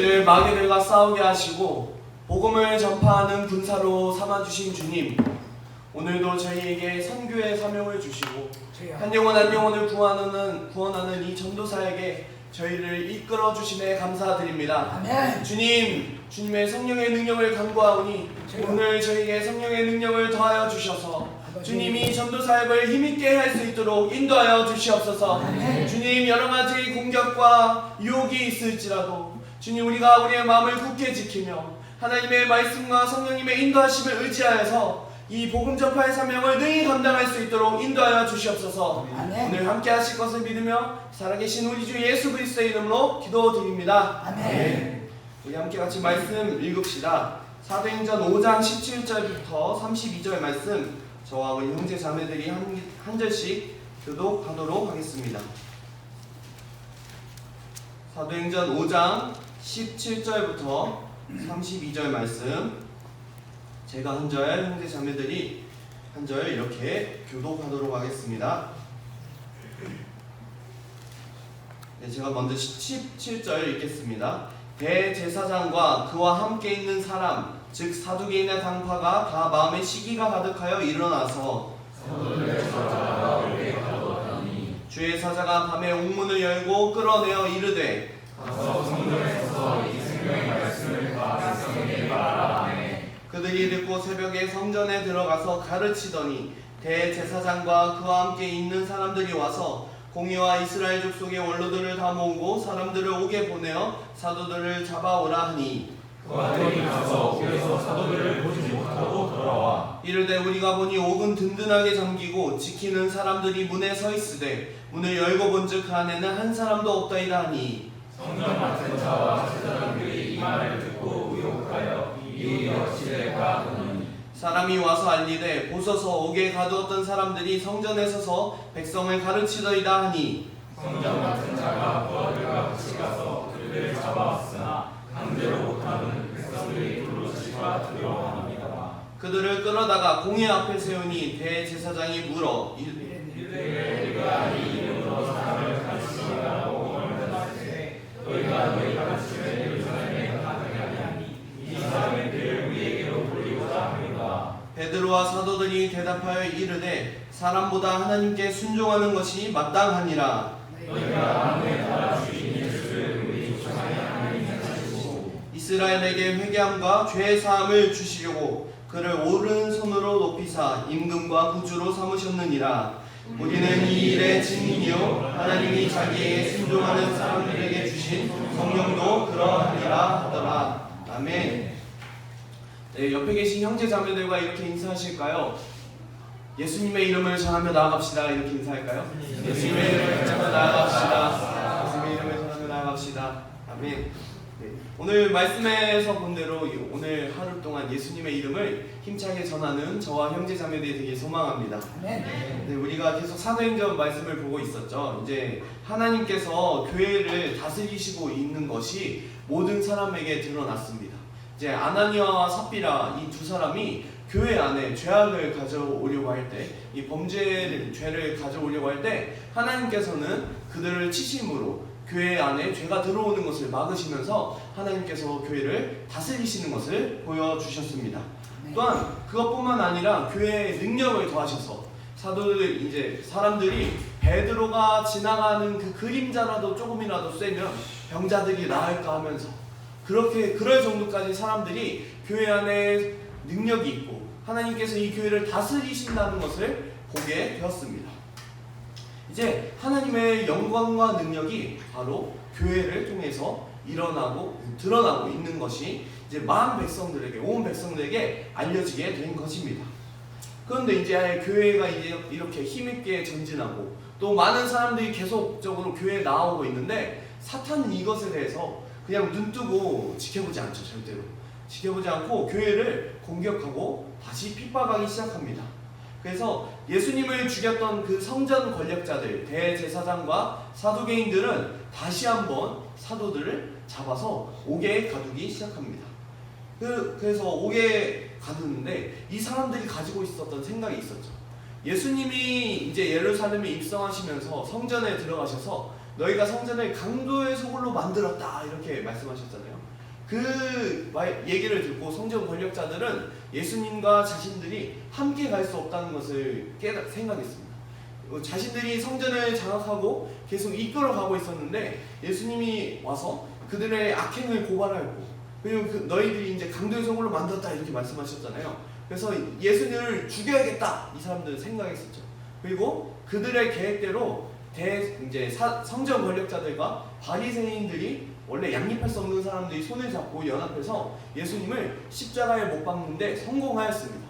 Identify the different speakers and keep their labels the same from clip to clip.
Speaker 1: 저희를 마귀들과 싸우게 하시고 복음을 전파하는 군사로 삼아 주신 주님 오늘도 저희에게 선교의 사명을 주시고 한 영혼 한 영혼을 구원하는 구원하는 이 전도사에게 저희를 이끌어 주심에 감사드립니다.
Speaker 2: 아멘.
Speaker 1: 주님, 주님의 성령의 능력을 간구하오니 오늘 저희에게 성령의 능력을 더하여 주셔서 주님이 전도 사역을 힘있게 할 수 있도록 인도하여 주시옵소서.
Speaker 2: 아멘.
Speaker 1: 주님 여러 가지 공격과 유혹이 있을지라도 주님 우리가 우리의 마음을 굳게 지키며 하나님의 말씀과 성령님의 인도하심을 의지하여서 이 복음 전파의 사명을 능히 감당할 수 있도록 인도하여 주시옵소서.
Speaker 2: 아멘.
Speaker 1: 오늘 함께 하실 것을 믿으며 살아계신 우리 주 예수 그리스도의 이름으로 기도드립니다.
Speaker 2: 아멘.
Speaker 1: 우리 함께 같이 말씀 읽읍시다. 사도행전 5장 17절부터 32절 말씀 저와 우리 형제 자매들이 한, 한 절씩 교독하도록 하겠습니다. 사도행전 5장 17절부터 32절 말씀 제가 한 절, 형제 자매들이 한 절 이렇게 교독하도록 하겠습니다. 네, 제가 먼저 17절 읽겠습니다. 대제사장과 그와 함께 있는 사람, 즉 사두개인의 당파가 다 마음에 시기가 가득하여 일어나서 주의 사자가 밤에 옥문을 열고 끌어내어 이르되 그들이 듣고 새벽에 성전에 들어가서 가르치더니 대제사장과 그와 함께 있는 사람들이 와서 공의와 이스라엘 족속의 원로들을 다 모으고 사람들을 옥에 보내어 사도들을 잡아오라 하니
Speaker 3: 그들이 가서 옥에서 사도들을 보지 못하고 돌아와
Speaker 1: 이르되 우리가 보니 옥은 든든하게 잠기고 지키는 사람들이 문에 서 있으되 문을 열고 본즉 그 안에는 한 사람도 없다이다 하니
Speaker 3: 성전 맡은 자와 제사장들이 이 말을 듣고 의혹하여 이 어찌될까 하더니
Speaker 1: 사람이 와서 알리되 보소서 옥에 가두었던 사람들이 성전에 서서 백성을 가르치더이다 하니
Speaker 3: 성전 맡은 자가 부하들과 같이 가서 그들을 잡아왔으나 강제로 못하는 백성들이 불로 치가 두려워합니다.
Speaker 1: 그들을 끌어다가 공회 앞에 세우니 대제사장이 물어 이
Speaker 3: 이름
Speaker 1: 베드로와 사도들이 대답하여 이르되 사람보다 하나님께 순종하는 것이 마땅하니라. 이스라엘에게 회개함과 죄 사함을 주시려고 그를 오른 손으로 높이사 임금과 구주로 삼으셨느니라 우리는 이 일의 증인이요 하나님이 자기에게 순종하는 사람들에게 주신 성령도 그러하니라 하더라 아멘 네, 옆에 계신 형제 자매들과 이렇게 인사하실까요? 예수님의 이름을 전하며 나아갑시다 이렇게 인사할까요? 예수님의 이름을 전하며 나아갑시다 예수님의 이름을 전하며 나아갑시다 아멘 네, 오늘 말씀에서 본 대로 이- 오늘 하루 동안 예수님의 이름을 힘차게 전하는 저와 형제 자매들이 되게 소망합니다
Speaker 2: 아멘.
Speaker 1: 네, 우리가 계속 사도행전 말씀을 보고 있었죠. 이제 하나님께서 교회를 다스리시고 있는 것이 모든 사람에게 드러났습니다. 이제 아나니아와 삽비라 이 두 사람이 교회 안에 죄악을 가져오려고 할 때, 이 범죄를 죄를 가져오려고 할 때 하나님께서는 그들을 치심으로 교회 안에 죄가 들어오는 것을 막으시면서 하나님께서 교회를 다스리시는 것을 보여주셨습니다. 또한 그것뿐만 아니라 교회의 능력을 더하셔서 사도들 이제 사람들이 베드로가 지나가는 그 그림자라도 조금이라도 쐬면 병자들이 나을까 하면서 그렇게 그럴 정도까지 사람들이 교회 안에 능력이 있고 하나님께서 이 교회를 다스리신다는 것을 보게 되었습니다. 이제 하나님의 영광과 능력이 바로 교회를 통해서 일어나고 드러나고 있는 것이 이제 만 백성들에게 온 백성들에게 알려지게 된 것입니다. 그런데 이제 교회가 이제 이렇게 힘있게 전진하고 또 많은 사람들이 계속적으로 교회에 나오고 있는데 사탄은 이것에 대해서 그냥 눈 뜨고 지켜보지 않죠 절대로 지켜보지 않고 교회를 공격하고 다시 핍박하기 시작합니다. 그래서 예수님을 죽였던 그 성전 권력자들 대제사장과 사도개인들은 다시 한번 사도들을 잡아서 옥에 가두기 시작합니다. 그, 그래서 옥에 가두는데 이 사람들이 가지고 있었던 생각이 있었죠. 예수님이 이제 예루살렘에 입성하시면서 성전에 들어가셔서 너희가 성전을 강도의 소굴로 만들었다 이렇게 말씀하셨잖아요. 그 말- 얘기를 듣고 성전 권력자들은 예수님과 자신들이 함께 갈 수 없다는 것을 깨닫 생각했습니다. 어, 자신들이 성전을 장악하고 계속 이끌어 가고 있었는데 예수님이 와서 그들의 악행을 고발하고 그리고 그 너희들이 이제 강도의 성으로 만들었다 이렇게 말씀하셨잖아요. 그래서 예수님을 죽여야겠다 이 사람들은 생각했었죠. 그리고 그들의 계획대로 대 이제 사- 성전 권력자들과 바리새인들이 원래 양립할 수 없는 사람들이 손을 잡고 연합해서 예수님을 십자가에 못 박는데 성공하였습니다.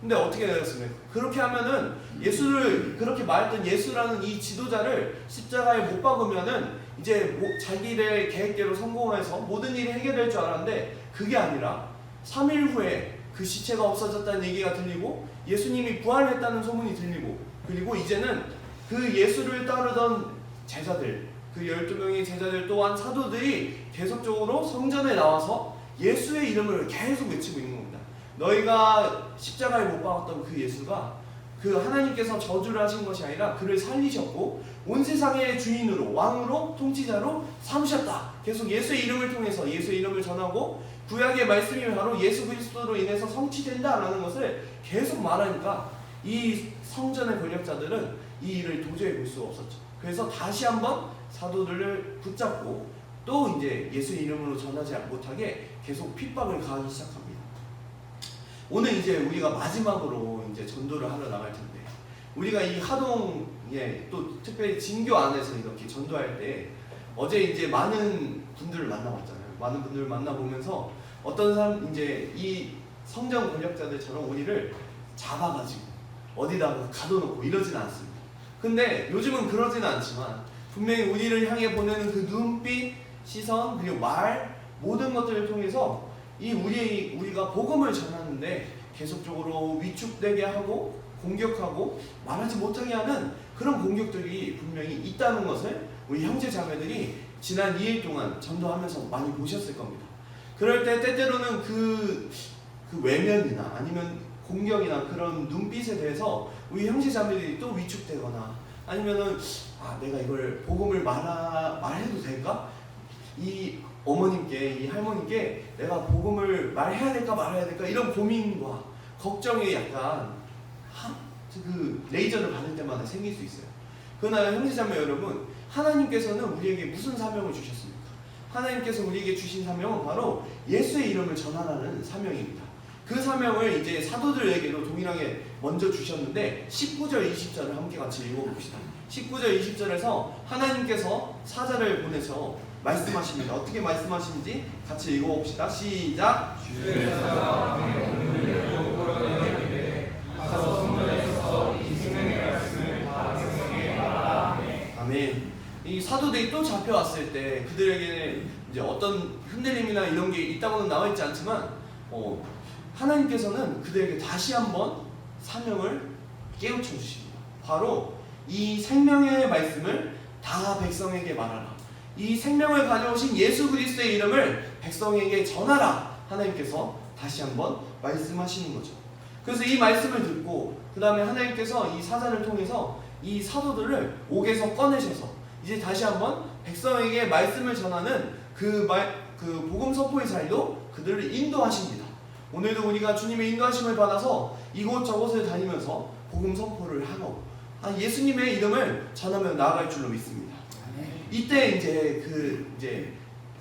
Speaker 1: 근데 어떻게 되었습니까? 그렇게 하면은 예수를 그렇게 말했던 예수라는 이 지도자를 십자가에 못 박으면은 이제 뭐 자기의 계획대로 성공해서 모든 일이 해결될 줄 알았는데 그게 아니라 3일 후에 그 시체가 없어졌다는 얘기가 들리고 예수님이 부활했다는 소문이 들리고 그리고 이제는 그 예수를 따르던 제자들 그 12명의 제자들 또한 사도들이 계속적으로 성전에 나와서 예수의 이름을 계속 외치고 있는 겁니다. 너희가 십자가에 못 박았던 그 예수가 그 하나님께서 저주를 하신 것이 아니라 그를 살리셨고 온 세상의 주인으로 왕으로 통치자로 삼으셨다. 계속 예수의 이름을 통해서 예수의 이름을 전하고 구약의 말씀이 바로 예수 그리스도로 인해서 성취된다라는 것을 계속 말하니까 이 성전의 권력자들은 이 일을 도저히 볼 수 없었죠. 그래서 다시 한번 사도들을 붙잡고 또 이제 예수 이름으로 전하지 못하게 계속 핍박을 가하기 시작합니다. 오늘 이제 우리가 마지막으로 이제 전도를 하러 나갈 텐데 우리가 이 하동에 또 특별히 진교 안에서 이렇게 전도할 때 어제 이제 많은 분들을 만나봤잖아요. 많은 분들을 만나보면서 어떤 사람 이제 이 성전 권력자들처럼 우리를 잡아가지고 어디다가 가둬놓고 이러진 않습니다. 근데 요즘은 그러지는 않지만 분명히 우리를 향해 보내는 그 눈빛, 시선 그리고 말 모든 것들을 통해서 이 우리 우리가 복음을 전하는데 계속적으로 위축되게 하고 공격하고 말하지 못하게 하는 그런 공격들이 분명히 있다는 것을 우리 형제 자매들이 지난 2일 동안 전도하면서 많이 보셨을 겁니다. 그럴 때 때때로는 그, 그 외면이나 아니면 공격이나 그런 눈빛에 대해서 우리 형제 자매들이 또 위축되거나 아니면은 아 내가 이걸 복음을 말하, 말해도 될까? 이 어머님께 이 할머니께 내가 복음을 말해야 될까 말아야 될까 이런 고민과 걱정이 약간 하, 그 레이저를 받을 때마다 생길 수 있어요. 그러나 형제자매 여러분 하나님께서는 우리에게 무슨 사명을 주셨습니까? 하나님께서 우리에게 주신 사명은 바로 예수의 이름을 전하라는 사명입니다. 그 사명을 이제 사도들에게도 동일하게 먼저 주셨는데 19절 20절을 함께 같이 읽어봅시다. 19절 20절에서 하나님께서 사자를 보내서 말씀하십니다. 어떻게 말씀하시는지 같이 읽어봅시다. 시작. 아멘. 이 사도들이 또 잡혀왔을 때 그들에게 이제 어떤 흔들림이나 이런 게 있다고는 나와 있지 않지만 어, 하나님께서는 그들에게 다시 한번 사명을 깨우쳐 주십니다. 바로 이 생명의 말씀을 다 백성에게 말하라. 이 생명을 가져오신 예수 그리스도의 이름을 백성에게 전하라. 하나님께서 다시 한번 말씀하시는 거죠. 그래서 이 말씀을 듣고 그 다음에 하나님께서 이 사자를 통해서 이 사도들을 옥에서 꺼내셔서 이제 다시 한번 백성에게 말씀을 전하는 그 말, 그 복음 선포의 자리로 그들을 인도하십니다. 오늘도 우리가 주님의 인도하심을 받아서 이곳 저곳을 다니면서 복음 선포를 하고 아, 예수님의 이름을 전하며 나아갈 줄로 믿습니다. 이때 이제 그 이제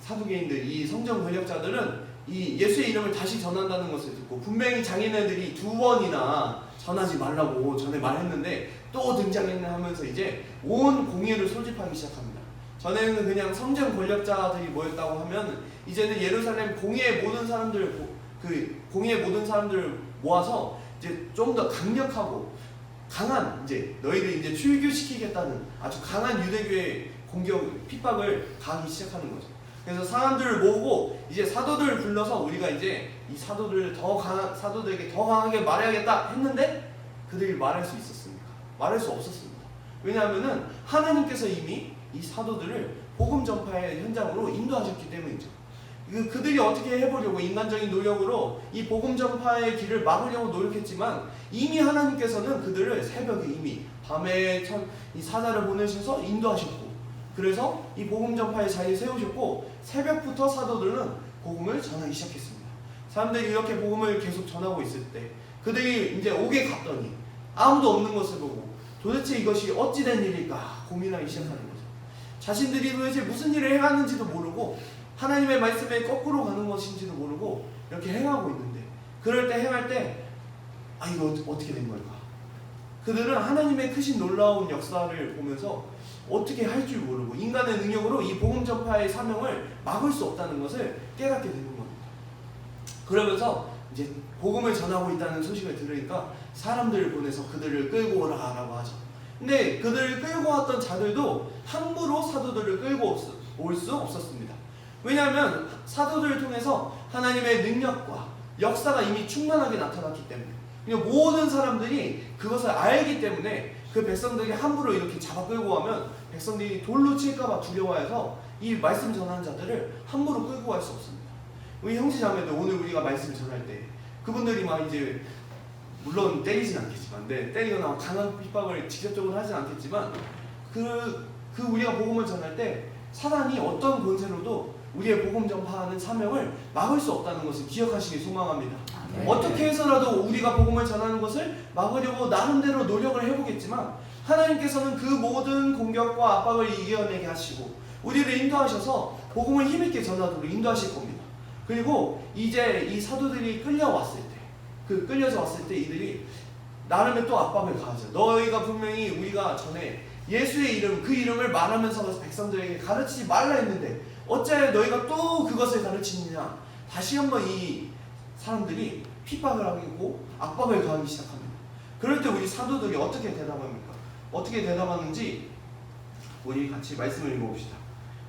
Speaker 1: 사두개인들 이 성전 권력자들은 이 예수의 이름을 다시 전한다는 것을 듣고 분명히 장인애들이 두 번이나 전하지 말라고 전에 말했는데 또 등장했네 하면서 이제 온 공예를 소집하기 시작합니다. 전에는 그냥 성전 권력자들이 모였다고 하면 이제는 예루살렘 공예 모든 사람들 고- 그 공예 모든 사람들을 모아서 이제 좀 더 강력하고 강한 이제 너희를 이제 출교시키겠다는 아주 강한 유대교의 공격 핍박을 가하기 시작하는 거죠. 그래서 사람들을 모으고 이제 사도들을 불러서 우리가 이제 이 사도들을 더 강한 사도들에게 더 강하게 말해야겠다 했는데 그들이 말할 수 있었습니까? 말할 수 없었습니다. 왜냐하면은 하나님께서 이미 이 사도들을 복음 전파의 현장으로 인도하셨기 때문이죠. 그 그들이 어떻게 해보려고 인간적인 노력으로 이 복음 전파의 길을 막으려고 노력했지만 이미 하나님께서는 그들을 새벽에 이미 밤에 참이 사자를 보내셔서 인도하셨고 그래서 이 복음 전파의 자리에 세우셨고 새벽부터 사도들은 복음을 전하기 시작했습니다. 사람들이 이렇게 복음을 계속 전하고 있을 때 그들이 이제 옥에 갔더니 아무도 없는 것을 보고 도대체 이것이 어찌 된 일일까 고민하기 시작하는 거죠. 자신들이 도대체 무슨 일을 행하는지도 모르고 하나님의 말씀에 거꾸로 가는 것인지도 모르고 이렇게 행하고 있는데 그럴 때 행할 때 아 이거 어- 어떻게 된 걸까? 그들은 하나님의 크신 놀라운 역사를 보면서 어떻게 할 줄 모르고 인간의 능력으로 이 복음 전파의 사명을 막을 수 없다는 것을 깨닫게 되는 겁니다. 그러면서 이제 복음을 전하고 있다는 소식을 들으니까 사람들을 보내서 그들을 끌고 오라라고 하죠. 근데 그들을 끌고 왔던 자들도 함부로 사도들을 끌고 올 수 없었습니다. 왜냐하면 사도들을 통해서 하나님의 능력과 역사가 이미 충만하게 나타났기 때문에 모든 사람들이 그것을 알기 때문에 그 백성들이 함부로 이렇게 잡아 끌고 가면 백성들이 돌로 칠까봐 두려워해서 이 말씀 전하는 자들을 함부로 끌고 갈 수 없습니다. 우리 형제자매들 오늘 우리가 말씀 전할 때 그분들이 막 이제 물론 때리진 않겠지만, 네, 때리거나 강한 핍박을 직접적으로 하진 않겠지만 그, 그 우리가 복음을 전할 때 사단이 어떤 권세로도 우리의 복음 전파하는 사명을 막을 수 없다는 것을 기억하시기 소망합니다.
Speaker 3: 네.
Speaker 1: 어떻게 해서라도 우리가 복음을 전하는 것을 막으려고 나름대로 노력을 해보겠지만 하나님께서는 그 모든 공격과 압박을 이겨내게 하시고 우리를 인도하셔서 복음을 힘있게 전하도록 인도하실 겁니다. 그리고 이제 이 사도들이 끌려왔을 때, 그 끌려서 왔을 때 이들이 나름의 또 압박을 가하죠. 너희가 분명히 우리가 전에 예수의 이름, 그 이름을 말하면서 백성들에게 가르치지 말라 했는데 어째 너희가 또 그것을 가르치느냐? 다시 한번 이 사람들이 핍박을 하고 압박을 가하기 시작합니다. 그럴 때 우리 사도들이 어떻게 대답합니까? 어떻게 대답하는지 우리 같이 말씀을 읽어봅시다.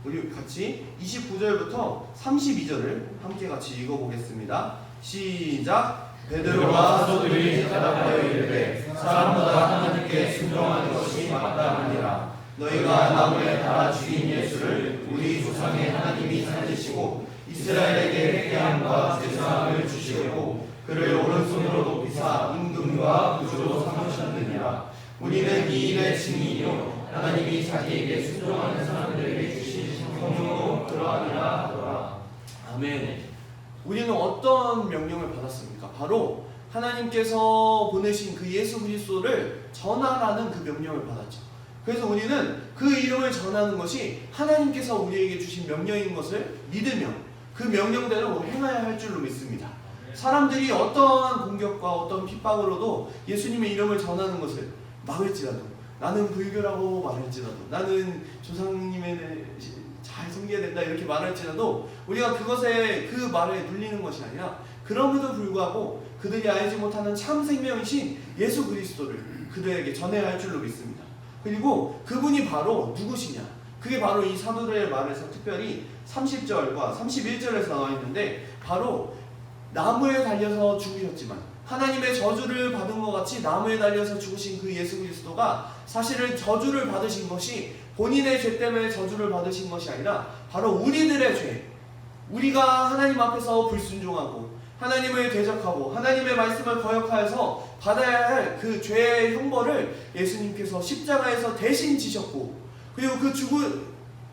Speaker 1: 우리 같이 29절부터 32절을 함께 같이 읽어보겠습니다. 시작. 베드로와
Speaker 3: 사도들이 대답하여 이르되 사람보다 하나님께 순종하는 것이 마땅하니라
Speaker 1: 너희가
Speaker 3: 나무에 달아 죽인 예수를 우리 조상의 하나님이 살리시고 이스라엘에게 회개함과 제사함을 주시고 그를 오른손으로 높이사 임금과 구주로 삼으셨느니라 우리는 이 일의 증인이요 하나님이 자기에게 순종하는 사람들에게 주신 성령도 그러하니라 하더라
Speaker 1: 아멘. 우리는 어떤 명령을 받았습니까? 바로 하나님께서 보내신 그 예수 그리스도를 전하라는 그 명령을 받았죠. 그래서 우리는 그 이름을 전하는 것이 하나님께서 우리에게 주신 명령인 것을 믿으며 그 명령대로 행해야 할 줄로 믿습니다. 사람들이 어떠한 공격과 어떤 핍박으로도 예수님의 이름을 전하는 것을 막을지라도 나는 불교라고 말할지라도 나는 조상님의 잘 섬겨야 된다 이렇게 말할지라도 우리가 그것에 그 말에 눌리는 것이 아니라 그럼에도 불구하고 그들이 알지 못하는 참 생명이신 예수 그리스도를 그들에게 전해야 할 줄로 믿습니다. 그리고 그분이 바로 누구시냐? 그게 바로 이 사도들의 말에서 특별히 30절과 31절에서 나와 있는데 바로 나무에 달려서 죽으셨지만 하나님의 저주를 받은 것 같이 나무에 달려서 죽으신 그 예수 그리스도가 사실은 저주를 받으신 것이 본인의 죄 때문에 저주를 받으신 것이 아니라 바로 우리들의 죄. 우리가 하나님 앞에서 불순종하고 하나님을 대적하고 하나님의 말씀을 거역하여서 받아야 할 그 죄의 형벌을 예수님께서 십자가에서 대신 지셨고 그리고 그 죽은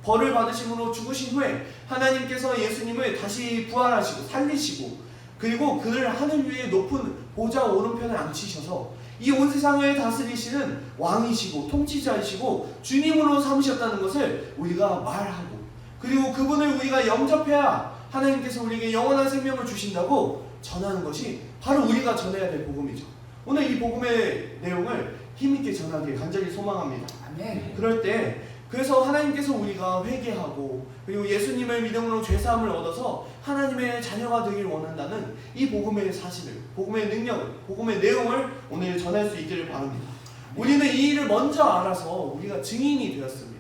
Speaker 1: 벌을 받으심으로 죽으신 후에 하나님께서 예수님을 다시 부활하시고 살리시고 그리고 그를 하늘 위에 높은 보좌 오른편에 앉히셔서 이 온 세상을 다스리시는 왕이시고 통치자이시고 주님으로 삼으셨다는 것을 우리가 말하고 그리고 그분을 우리가 영접해야 하나님께서 우리에게 영원한 생명을 주신다고 전하는 것이 바로 우리가 전해야 될 복음이죠. 오늘 이 복음의 내용을 힘있게 전하길 간절히 소망합니다.
Speaker 3: 아멘
Speaker 1: 그럴 때 그래서 하나님께서 우리가 회개하고 그리고 예수님을 믿음으로 죄사함을 얻어서 하나님의 자녀가 되길 원한다는 이 복음의 사실을 복음의 능력을 복음의 내용을 오늘 전할 수 있기를 바랍니다. 우리는 이 일을 먼저 알아서 우리가 증인이 되었습니다.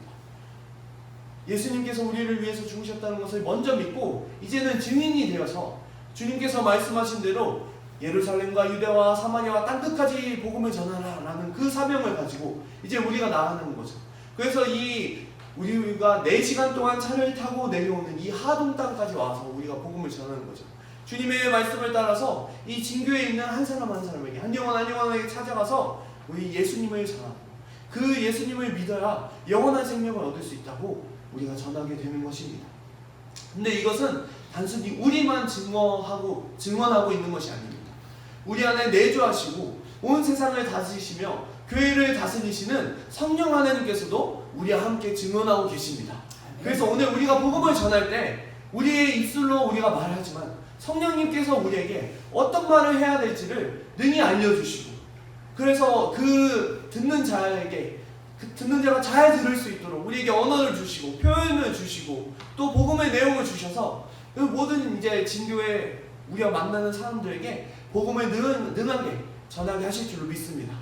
Speaker 1: 예수님께서 우리를 위해서 죽으셨다는 것을 먼저 믿고 이제는 증인이 되어서 주님께서 말씀하신 대로 예루살렘과 유대와 사마리아와 땅끝까지 복음을 전하라라는 그 사명을 가지고 이제 우리가 나가는 거죠. 그래서 이 우리가 4시간 동안 차를 타고 내려오는 이 하동 땅까지 와서 우리가 복음을 전하는 거죠. 주님의 말씀을 따라서 이 진교에 있는 한 사람 한 사람에게 한 영혼 한 영혼에게 찾아가서 우리 예수님을 전하고 그 예수님을 믿어야 영원한 생명을 얻을 수 있다고 우리가 전하게 되는 것입니다. 근데 이것은 단순히 우리만 증거하고 증언하고 있는 것이 아닙니다. 우리 안에 내주하시고 온 세상을 다스리시며 교회를 다스리시는 성령 하나님께서도 우리와 함께 증언하고 계십니다. 그래서 오늘 우리가 복음을 전할 때 우리의 입술로 우리가 말하지만 성령님께서 우리에게 어떤 말을 해야 될지를 능히 알려주시고 그래서 그 듣는 자에게 그 듣는 자가 잘 들을 수 있도록 우리에게 언어를 주시고 표현을 주시고 또 복음의 내용을 주셔서 그 모든 이제 진교에 우리가 만나는 사람들에게 복음을 능, 능하게 전하게 하실 줄로 믿습니다.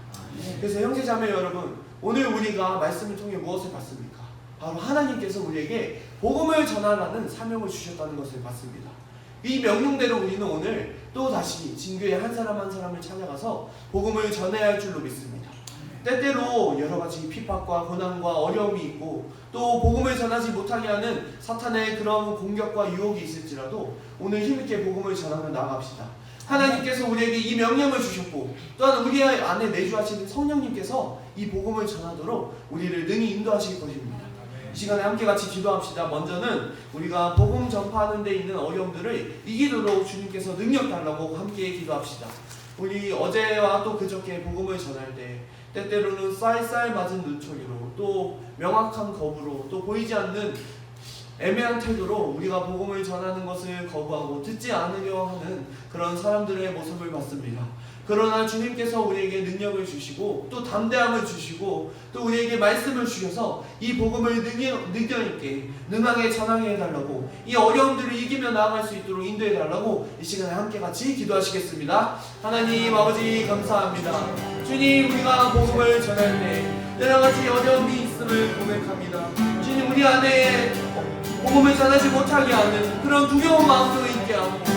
Speaker 1: 그래서 형제 자매 여러분 오늘 우리가 말씀을 통해 무엇을 봤습니까? 바로 하나님께서 우리에게 복음을 전하라는 사명을 주셨다는 것을 봤습니다. 이 명령대로 우리는 오늘 또 다시 진교의 한 사람 한 사람을 찾아가서 복음을 전해야 할 줄로 믿습니다. 때때로 여러 가지 핍박과 고난과 어려움이 있고 또 복음을 전하지 못하게 하는 사탄의 그런 공격과 유혹이 있을지라도 오늘 힘있게 복음을 전하며 나아갑시다. 하나님께서 우리에게 이 명령을 주셨고 또한 우리 안에 내주하시는 성령님께서 이 복음을 전하도록 우리를 능히 인도하실 것입니다. 이 시간에 함께 같이 기도합시다. 먼저는 우리가 복음 전파하는 데 있는 어려움들을 이기도록 주님께서 능력 달라고 함께 기도합시다. 우리 어제와 또 그저께 복음을 전할 때 때때로는 쌀쌀 맞은 눈초리로 또 명확한 겁으로 또 보이지 않는 애매한 태도로 우리가 복음을 전하는 것을 거부하고 듣지 않으려 하는 그런 사람들의 모습을 봤습니다. 그러나 주님께서 우리에게 능력을 주시고 또 담대함을 주시고 또 우리에게 말씀을 주셔서 이 복음을 능력, 능력 있게 능하게 전하게 해달라고 이 어려움들을 이기며 나아갈 수 있도록 인도해 달라고 이 시간에 함께 같이 기도하시겠습니다. 하나님 아버지 감사합니다. 주님 우리가 복음을 전할 때 여러 가지 어려움이 있음을 고백합니다. 주님 우리 안에 복음을 전하지 못하게 하는 그런 두려운 마음도 있게 하고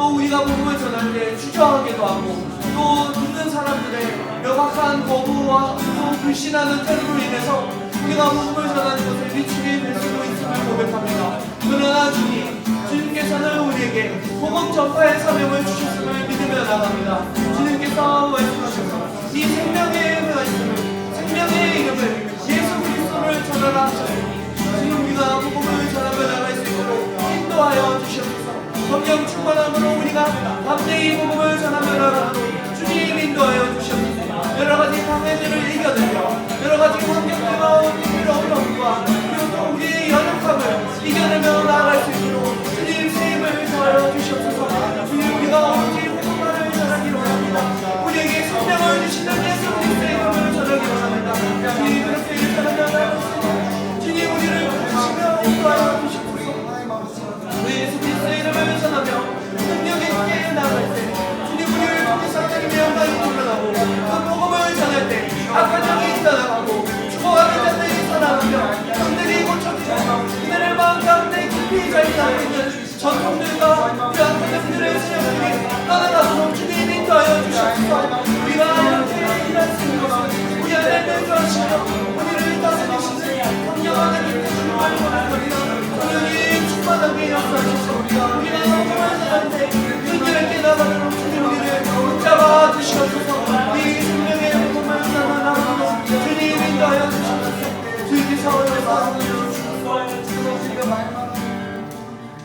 Speaker 1: 또 우리가 복음을 전할 때 주저하게도 하고 또 듣는 사람들의 명확한 거부와 또 불신하는 태도로 인해서 우리가 복음을 전하는 것을 미치게 될 수도 있음을 고백합니다. 그러나 주님, 주님께서는 우리에게 복음 전파의 사명을 주셨음을 믿으며 나갑니다. 주님께서 말씀하셔서 이 생명의 말씀을 생명의 이름을 예수 그리스도를 전하라 하셨으니 주님 우리가 복음을 전하며 나갈 수 있도록 인도하여 주시옵소서. 성령 충만함으로 우리가 담대히 복음을 전하며 주님 인도하여 주시옵소서. 여러 가지 방해들을 이겨내며 여러 가지 환경들과 우리의 어려움과 그리고 또 우리의 연약함을 이겨내며 나아갈 수 있도록 주님 새 힘을 더하여 주시옵소서. 주님 우리가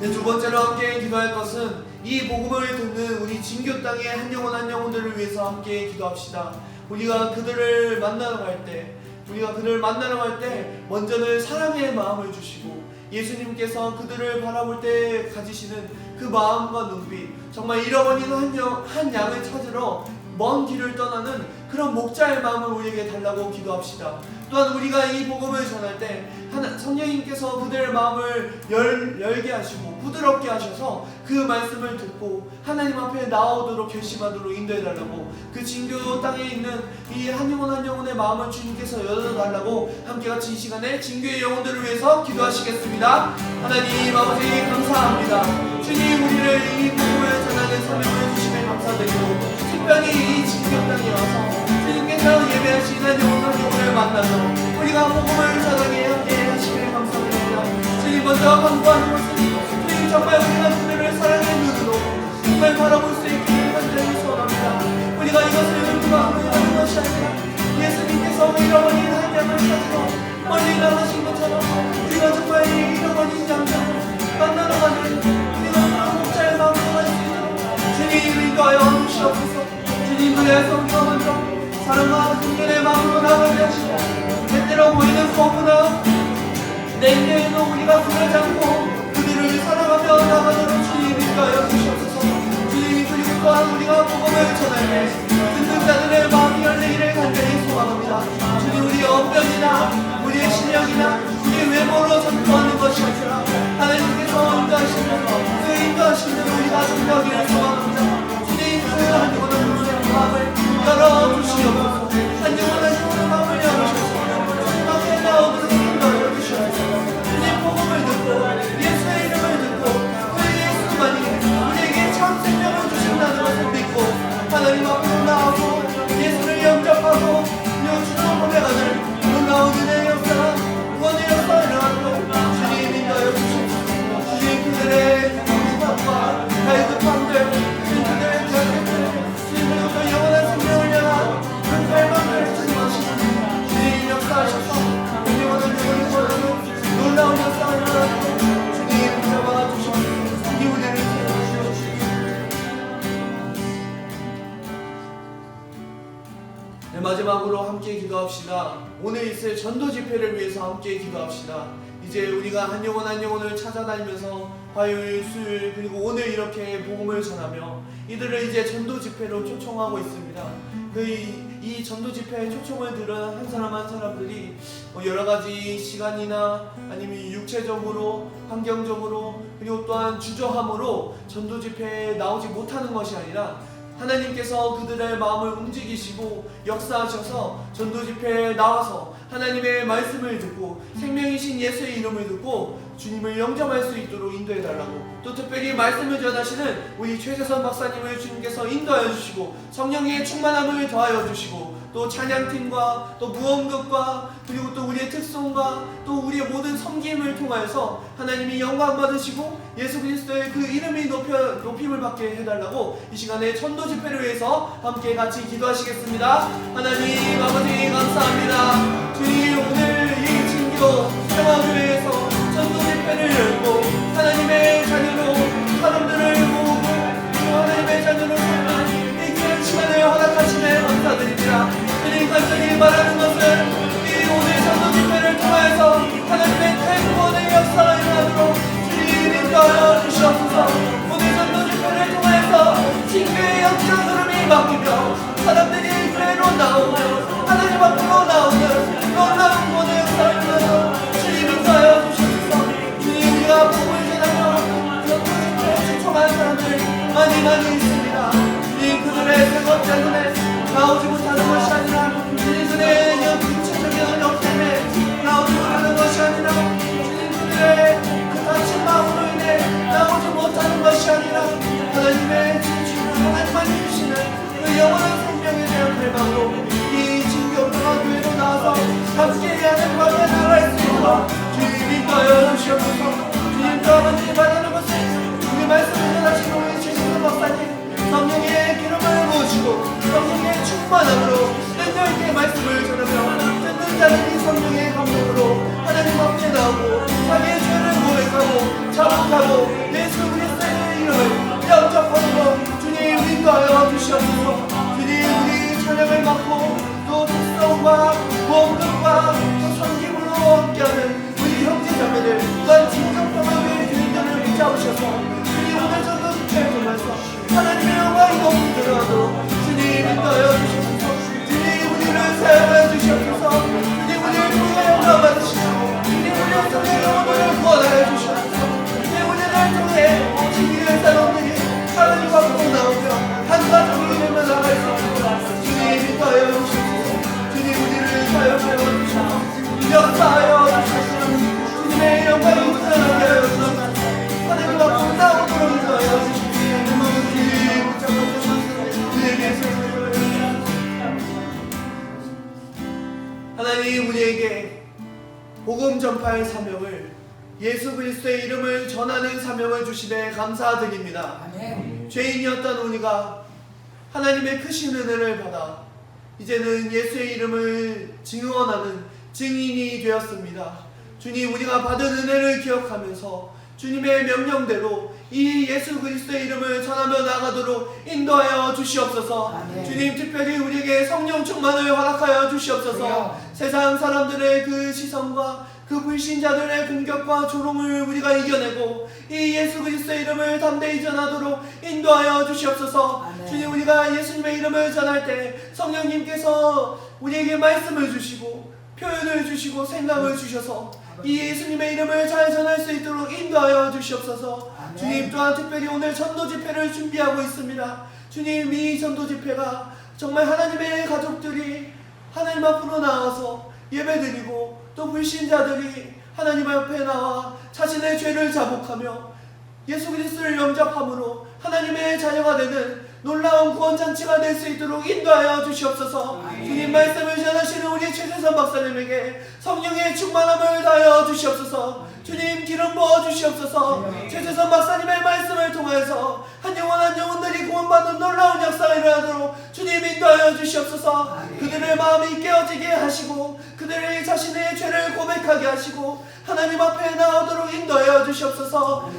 Speaker 1: 두 번째로 함께 기도할 것은 이 복음을 듣는 우리 진교 땅의 한 영혼 한 영혼들을 위해서 함께 기도합시다. 우리가 그들을 만나러 갈 때, 우리가 그들을 만나러 갈 때 먼저는 사랑의 마음을 주시고 예수님께서 그들을 바라볼 때 가지시는 그 마음과 눈빛, 정말 잃어버린 한, 영, 한 양을 찾으러 먼 길을 떠나는 그런 목자의 마음을 우리에게 달라고 기도합시다. 또한 우리가 이 복음을 전할 때 하나, 성령님께서 그들의 마음을 열, 열게 하시고 부드럽게 하셔서 그 말씀을 듣고 하나님 앞에 나오도록 결심하도록 인도해달라고 그 진교 땅에 있는 이 한 영혼 한 영혼의 마음을 주님께서 열어달라고 함께 같이 이 시간에 진교의 영혼들을 위해서 기도하시겠습니다. 하나님 아버지 감사합니다. 주님 우리를 이 복음을 전하는 사명을 주심에 감사드리고 이 땅에 이 진격 땅에 와서 주님께서 예배할 수 있는 영원한 복음을 만나서 우리가 복음을 전하게 함께 하시길 감사드립니다. 주님 먼저 간구하는 것은 주님 정말 우리가 주님을 사랑하는 눈으로 정말 바라볼 수 있기를 간절히 소원합니다. 우리가 이것을 의무함으로 하는 것이 아니라 예수님께서 잃어버린 한 양을 찾으러 멀리 나가신 것처럼 우리가 정말 잃어버린 양을 만나러 가는 우리가 그런 목자의 마음으로 갈수 있도록 주님 인도하여 주옵소서 사랑과 긍휼의 마음으로 나가게 하시고 때때로 보이는 거부나 내 인내에도 우리가 그러지 않고 그들을 사랑하며 나가도록 주님 인도하여 주시옵소서. 주님 그리고 또한 우리가 복음을 때 듣는 자들의 마음이 열리기를 간절히 소망합니다. 주님 우리의 언변이나 우리의 실력이나 우리의 외모로 전도하는 것이 아니라 하나님께서 네, 마지막으로 함께 기도합시다. 오늘 있을 전도 집회를 위해서 함께 기도합시다. 이제 우리가 한 영혼 한 영혼을 찾아다니면서 화요일, 수요일 그리고 오늘 이렇게 복음을 전하며 이들을 이제 전도 집회로 초청하고 있습니다. 그이 전도 집회에 초청을 들은 한 사람 한 사람들이 뭐 여러 가지 시간이나 아니면 육체적으로 환경적으로 그리고 또한 주저함으로 전도 집회에 나오지 못하는 것이 아니라 하나님께서 그들의 마음을 움직이시고 역사하셔서 전도 집회에 나와서 하나님의 말씀을 듣고 생명이신 예수의 이름을 듣고 주님을 영접할 수 있도록 인도해 달라고 또 특별히 말씀을 전하시는 우리 최재선 박사님을 주님께서 인도하여 주시고 성령의 충만함을 더하여 주시고 또 찬양팀과 또 무언급과 그리고 또 우리의 특성과 또 우리의 모든 섬김을 통하여서 하나님이 영광 받으시고 예수 그리스도의 그 이름이 높여, 높임을 받게 해달라고 이 시간에 천도 집회를 위해서 함께 같이 기도하시겠습니다. 하나님 아버지 감사합니다. 주님 오늘 이 진교 평화교회에서 천도 집회를 열고 하나님의 자녀로 사람들을 모으고 하나님의 자녀로 살는 이 귀한 시간을 허락하시네 감사드립니다. 간절히 말하는 것은 이 오늘 천도 집회를 통하여서 하나님의 태구원의 역사가 일어나도록 주님 인도하여 주시옵소서 오늘 전도 집회를 통해서 신교의 영적 흐름이 바뀌며 사람들이 교회로 나오며 하나님 앞으로 나오는 놀라운 구원의 역사를 통해서 주님 인도하여 주시옵소서 주님 우리가 복을 전하며 전도 집회에 초청한 사람들 많이 많이 있습니다. 주님 그들의 세번 때문에 나오지 그 영원한 생명에 대한 갈망으로 이 진경과 교회로 나와서 함께 하나님과 나아갈 수 있도록 주님 인도하여 주시옵소서. 주님도 아버지 바라는 것은 우리 말씀을 전하신 우리 주시는 박사님 성령의 기름을 부으시고 성령의 충만함으로 뜻있게 말씀을 전하며 듣는 자들이 성령의 감동으로 하나님 앞에 나오고 자기의 죄를 고백하고 자복하고 예수 그리스도의 이름을 하나님 우리에게 복음 전파의 사명을 예수 그리스도의 이름을 전하는 사명을 주시되 감사드립니다.
Speaker 3: 아멘.
Speaker 1: 죄인이었던 우리가 하나님의 크신 은혜를 받아 이제는 예수의 이름을 증언하는 증인이 되었습니다. 주님 우리가 받은 은혜를 기억하면서 주님의 명령대로 이 예수 그리스도의 이름을 전하며 나가도록 인도하여 주시옵소서.
Speaker 2: 아멘.
Speaker 1: 주님 특별히 우리에게 성령 충만을 허락하여 주시옵소서.
Speaker 2: 주여.
Speaker 1: 세상 사람들의 그 시선과 그 불신자들의 공격과 조롱을 우리가 이겨내고 이 예수 그리스도의 이름을 담대히 전하도록 인도하여 주시옵소서.
Speaker 2: 아멘.
Speaker 1: 주님 우리가 예수님의 이름을 전할 때 성령님께서 우리에게 말씀을 주시고 표현을 주시고 생각을 주셔서 이 예수님의 이름을 잘 전할 수 있도록 인도하여 주시옵소서. 주님 또한 특별히 오늘 전도 집회를 준비하고 있습니다. 주님 이 전도 집회가 정말 하나님의 가족들이 하나님 앞으로 나와서 예배드리고 또 불신자들이 하나님 앞에 나와 자신의 죄를 자복하며 예수 그리스도를 영접함으로 하나님의 자녀가 되는 놀라운 구원 잔치가 될 수 있도록 인도하여 주시옵소서. 주님 말씀을 전하시는 우리 최세선 박사님에게 성령의 충만함을 다하여 주시옵소서. 주님 기름 부어 주시옵소서. 최세선 박사님의 말씀을 통하여서 한 영혼 한 영혼들이 구원받는 놀라운 역사가 일어나도록 주님 인도하여 주시옵소서. 그들의 마음이 깨어지게 하시고 그들의 자신의 죄를 고백하게 하시고 하나님 앞에 나오도록 인도하여 주시옵소서.